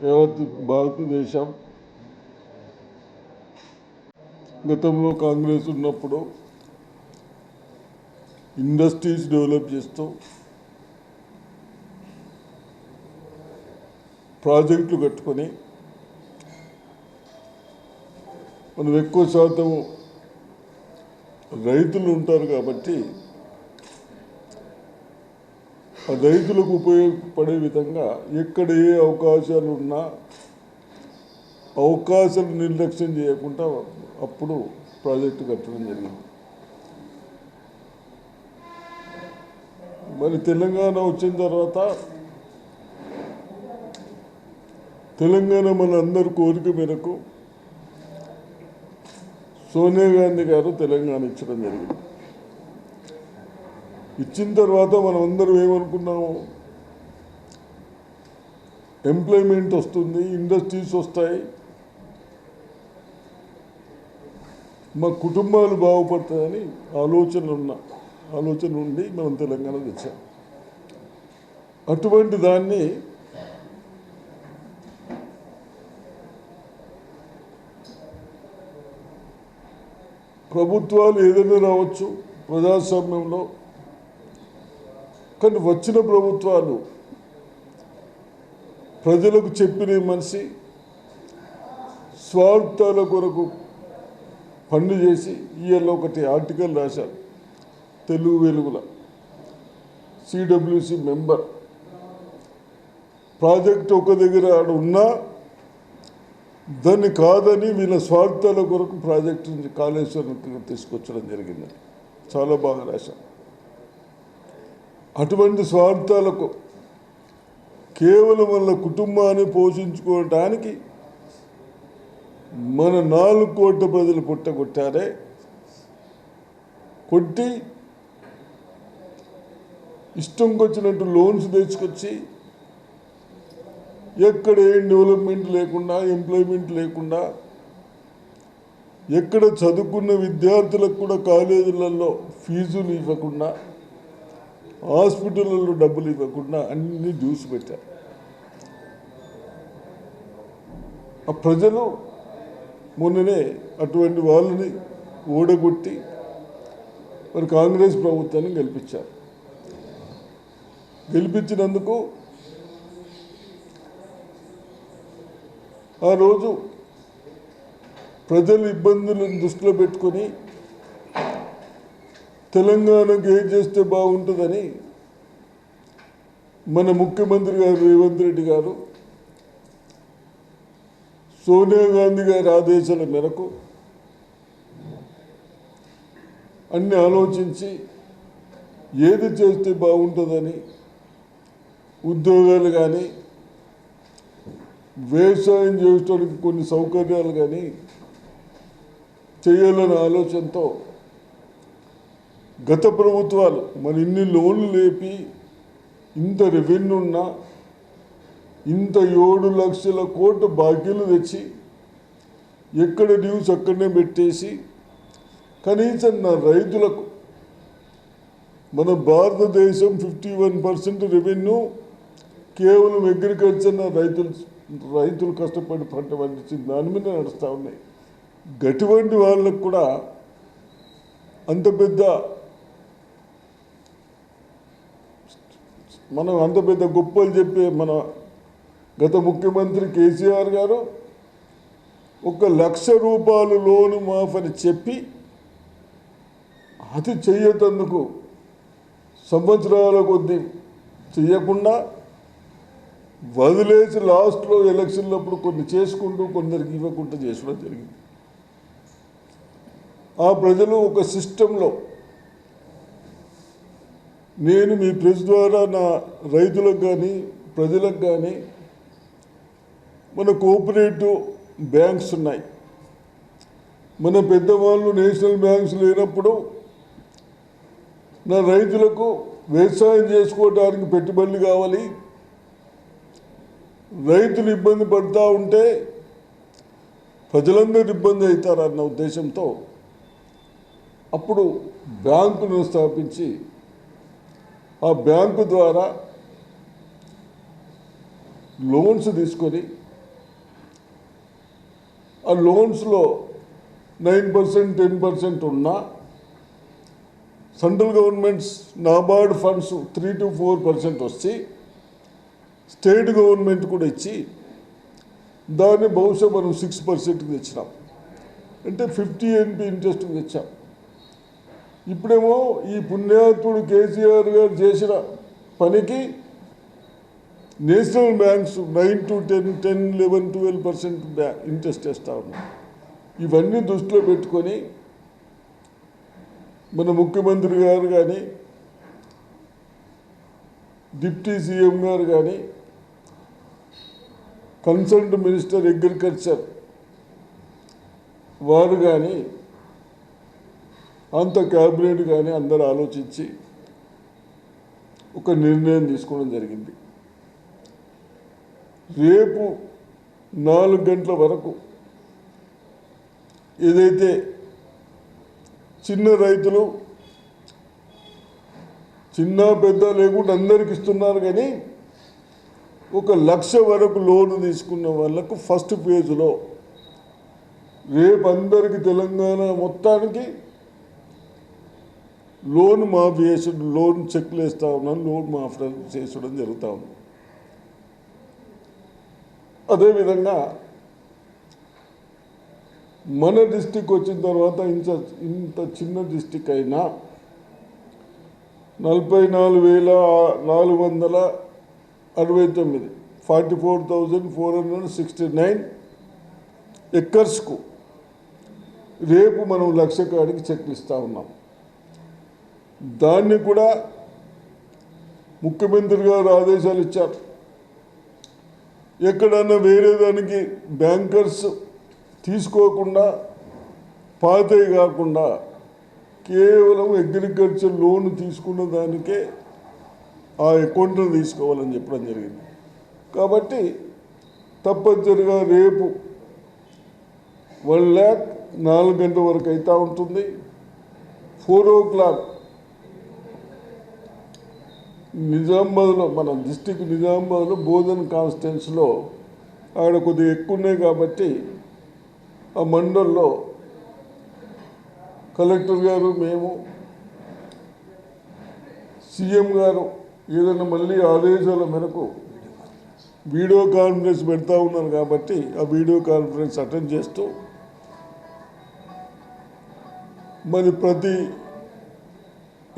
యావత్ భారతదేశం గతంలో కాంగ్రెస్ ఉన్నప్పుడు ఇండస్ట్రీస్ డెవలప్ చేస్తూ ప్రాజెక్టులు కట్టుకొని మనం ఎక్కువ శాతం రైతులు ఉంటారు కాబట్టి రైతులకు ఉపయోగపడే విధంగా ఎక్కడ ఏ అవకాశాలు ఉన్నా అవకాశాలు నిర్లక్ష్యం చేయకుండా అప్పుడు ప్రాజెక్టు కట్టడం జరిగింది. మరి తెలంగాణ వచ్చిన తర్వాత తెలంగాణ మన అందరి కోరిక మేరకు సోనియా గాంధీ గారు తెలంగాణ ఇచ్చడం జరిగింది. ఇచ్చిన తర్వాత మనం అందరం ఏమనుకున్నాము? ఎంప్లాయ్మెంట్ వస్తుంది ఇండస్ట్రీస్ వస్తాయి. మా కుటుంబాలు బాగుపడతాయని ఆలోచన ఉన్న ఆలోచన ఉండి మనం తెలంగాణ తెచ్చాం. అటువంటి దాన్ని ప్రభుత్వాలు ఏదైనా రావచ్చు ప్రజాస్వామ్యంలో కానీ వచ్చిన ప్రభుత్వాలు ప్రజలకు చెప్పిన మనిషి స్వార్థాల కొరకు పనులు చేసి ఇవాళ ఒకటి ఆర్టికల్ రాశారు. తెలుగు వెలుగుల. CWC member. ప్రాజెక్ట్ ఒక దగ్గర ఆడ ఉన్నా దాన్ని కాదని వీళ్ళ స్వార్థాల కొరకు ప్రాజెక్టు నుంచి కాళేశ్వరం తీసుకొచ్చడం జరిగింది. చాలా బాగా రాశారు. అటువంటి స్వార్థాలకు కేవలం వాళ్ళ కుటుంబాన్ని పోషించుకోవటానికి మన నాలుగు కోట్ల ప్రజలు పుట్టగొట్టారే. కొట్టి ఇష్టంకొచ్చినట్టు లోన్స్ తెచ్చుకొచ్చి ఎక్కడ ఏం డెవలప్మెంట్ లేకుండా ఎంప్లాయ్మెంట్ లేకుండా ఎక్కడ చదువుకున్న విద్యార్థులకు కూడా కాలేజీలలో ఫీజులు ఇవ్వకుండా హాస్పిటల్లో డబ్బులు ఇవ్వకుండా అన్ని జ్యూస్ పెట్టారు ఆ ప్రజలు మొన్ననే అటువంటి వాళ్ళని ఓడగొట్టి మరి కాంగ్రెస్ ప్రభుత్వాన్ని గెలిపించారు. గెలిపించినందుకు ఆ రోజు ప్రజలు ఇబ్బందులను దృష్టిలో పెట్టుకొని తెలంగాణకు ఏం చేస్తే బాగుంటుందని మన ముఖ్యమంత్రి గారు రేవంత్ రెడ్డి గారు సోనియా గాంధీ గారి ఆదేశాల మేరకు అన్ని ఆలోచించి ఏది చేస్తే బాగుంటుందని ఉద్యోగాలు కానీ వ్యవసాయం చేయడానికి కొన్ని సౌకర్యాలు కానీ చేయాలనే ఆలోచనతో గత ప్రభుత్వాలు మరి ఇన్ని లోన్లు లేపి ఇంత రెవెన్యూ ఉన్నా ఇంత ఏడు లక్షల కోట్ల బాకీలు తెచ్చి ఎక్కడ న్యూస్ అక్కడనే పెట్టేసి కనీసం నా రైతులకు మన Bharatadesam fifty one percent revenue కేవలం అగ్రికల్చర్ నా రైతులు రైతులు కష్టపడి పంట పండించింది దాని మీద నడుస్తూ ఉన్నాయి. గటువంటి వాళ్ళకు కూడా అంత పెద్ద మనం అంత పెద్ద గొప్పలు చెప్పే మన గత ముఖ్యమంత్రి కేసీఆర్ గారు ఒక లక్ష రూపాయలు లోను మాఫ్ అని చెప్పి అది చెయ్యతందుకు సంవత్సరాల కొద్దీ చెయ్యకుండా వదిలేసి లాస్ట్లో ఎలక్షన్లప్పుడు కొన్ని చేసుకుంటూ కొందరికి ఇవ్వకుండా చేసుకోవడం జరిగింది. ఆ ప్రజలు ఒక సిస్టంలో నేను మీ ప్రెస్ ద్వారా నా రైతులకు కానీ ప్రజలకు కానీ మన కోఆపరేటివ్ బ్యాంక్స్ ఉన్నాయి. మన పెద్దవాళ్ళు నేషనల్ బ్యాంక్స్ లేనప్పుడు నా రైతులకు వ్యవసాయం చేసుకోవడానికి పెట్టుబడులు కావాలి. రైతులు ఇబ్బంది పడుతూ ఉంటే ప్రజలందరూ ఇబ్బంది అవుతారన్న ఉద్దేశంతో అప్పుడు బ్యాంకును స్థాపించి ఆ బ్యాంకు ద్వారా లోన్స్ తీసుకొని ఆ లోన్స్లో నైన్ పర్సెంట్ టెన్ పర్సెంట్ ఉన్నా central governments NABARD funds three to four percent వచ్చి స్టేట్ గవర్నమెంట్ కూడా ఇచ్చి దాన్ని బహుశా మనం సిక్స్ పర్సెంట్కి తెచ్చినాం. అంటే ఫిఫ్టీ ఎన్పి ఇంట్రెస్ట్కి తెచ్చాం. ఇప్పుడేమో ఈ పుణ్యాత్ముడు కేసీఆర్ గారు చేసిన పనికి national banks nine to ten ten eleven twelve percent interest వేస్తూ ఉన్నాయి ఇవన్నీ దృష్టిలో పెట్టుకొని మన ముఖ్యమంత్రి గారు కానీ డిప్టీ సీఎం గారు కానీ కన్సల్ట్ మినిస్టర్ అగ్రికల్చర్ వారు కానీ అంత క్యాబినెట్ కానీ అందరూ ఆలోచించి ఒక నిర్ణయం తీసుకోవడం జరిగింది. రేపు నాలుగు గంటల వరకు ఏదైతే చిన్న రైతులు చిన్న పెద్ద లేకుండా అందరికి ఇస్తున్నారు కానీ ఒక లక్ష వరకు లోన్ తీసుకున్న వాళ్ళకు ఫస్ట్ ఫేజ్లో రేపు అందరికీ తెలంగాణ మొత్తానికి లోన్ మాఫీ చేసి లోన్ చెక్లు వేస్తూ ఉన్నాను లోన్ మాఫ్ చేసడం జరుగుతూ ఉంది. అదేవిధంగా మన డిస్టిక్ వచ్చిన తర్వాత ఇంత ఇంత చిన్న డిస్టిక్ అయినా నలభై నాలుగు వేల నాలుగు వందల అరవై తొమ్మిది forty four thousand four hundred sixty nine ఎక్కర్స్కు రేపు మనం లక్ష కాడికి చెక్లు ఇస్తూ ఉన్నాం. దాన్ని కూడా ముఖ్యమంత్రి గారు ఆదేశాలు ఇచ్చారు. ఎక్కడన్నా వేరే దానికి బ్యాంకర్స్ తీసుకోకుండా పాతవి కాకుండా కేవలం అగ్రికల్చర్ లోన్ తీసుకున్న దానికే ఆ అకౌంట్ను తీసుకోవాలని చెప్పడం జరిగింది. కాబట్టి తప్పనిసరిగా రేపు వన్ ల్యాక్ నాలుగు గంటల వరకు అవుతూ ఉంటుంది. ఫోర్ ఓ క్లాక్ నిజామాబాద్లో మన డిస్టిక్ నిజామాబాద్లో బోధన్ కాన్స్టిట్యున్సీలో ఆడ కొద్దిగా ఎక్కువ ఉన్నాయి కాబట్టి ఆ మండల్లో కలెక్టర్ గారు మేము సీఎం గారు ఏదైనా మళ్ళీ ఆదేశాల మేరకు వీడియో కాన్ఫరెన్స్ పెడతా ఉన్నారు కాబట్టి ఆ వీడియో కాన్ఫరెన్స్ అటెండ్ చేస్తూ మరి ప్రతి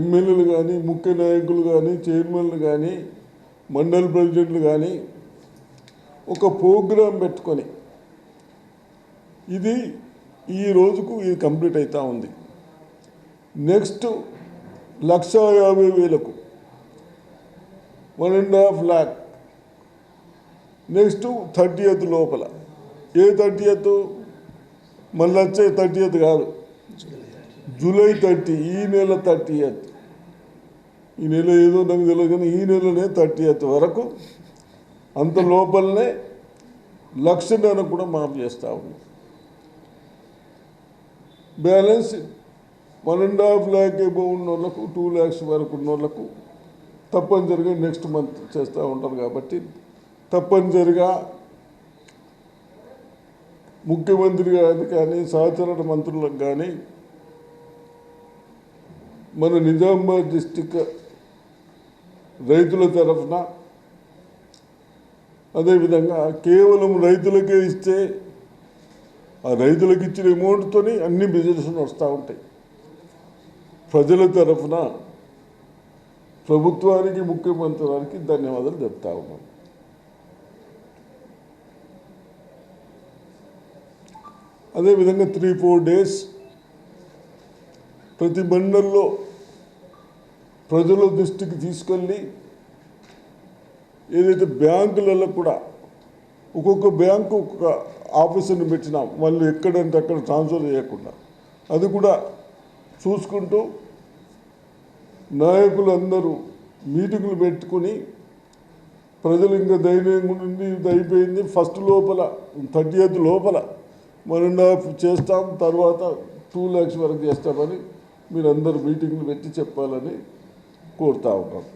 ఎమ్మెల్యేలు కానీ ముఖ్య నాయకులు కానీ చైర్మన్లు కానీ మండల ప్రెసిడెంట్లు కానీ ఒక ప్రోగ్రాం పెట్టుకొని ఇది ఈ రోజుకు ఇది కంప్లీట్ అవుతూ ఉంది. నెక్స్ట్ లక్ష యాభై వేలకు one and half lakh. Next thirtieth లోపల. ఏ థర్టీయత్ మళ్ళీ వచ్చే థర్టీయత్ కాదు. జూలై థర్టీ ఈ నెల థర్టీ ఎయిత్ ఈ నెల ఏదో నాకు తెలియదు కానీ ఈ నెలనే థర్టీ ఎత్ వరకు అంత లోపలనే లక్షన్నర కూడా మాఫ్ చేస్తూ ఉన్నాం. Balance one and half lakh above ఉన్న వాళ్ళకు టూ ల్యాక్స్ వరకు ఉన్న వాళ్ళకు తప్పనిసరిగా నెక్స్ట్ మంత్ చేస్తూ ఉంటారు కాబట్టి తప్పనిసరిగా ముఖ్యమంత్రి గారికి కానీ సహచర మంత్రులకు కానీ మన నిజామాబాద్ డిస్టిక్ రైతుల తరఫున అదేవిధంగా కేవలం రైతులకే ఇస్తే ఆ రైతులకు ఇచ్చిన అమౌంట్తోని అన్ని బిజినెస్ వస్తూ ఉంటాయి. ప్రజల తరఫున ప్రభుత్వానికి ముఖ్యమంత్రి ధన్యవాదాలు చెప్తా ఉన్నాం. అదేవిధంగా త్రీ ఫోర్ డేస్ ప్రతి మండల్లో ప్రజల దృష్టికి తీసుకెళ్ళి ఏదైతే బ్యాంకులలో కూడా ఒక్కొక్క బ్యాంకు ఒక్కొక్క ఆఫీసుని పెట్టినాం వాళ్ళు ఎక్కడంటే అక్కడ ట్రాన్స్ఫర్ చేయకుండా. అది కూడా చూసుకుంటూ నాయకులందరూ మీటింగులు పెట్టుకుని ప్రజలు ఇంకా ధైర్యంగా ఉండి ఇది అయిపోయింది. ఫస్ట్ లోపల థర్టీ ఎయిత్ లోపల వన్ అండ్ హాఫ్ చేస్తాం తర్వాత టూ ల్యాక్స్ వరకు చేస్తామని మీరందరూ మీటింగ్లు పెట్టి చెప్పాలని కోరుతా ఉన్నాం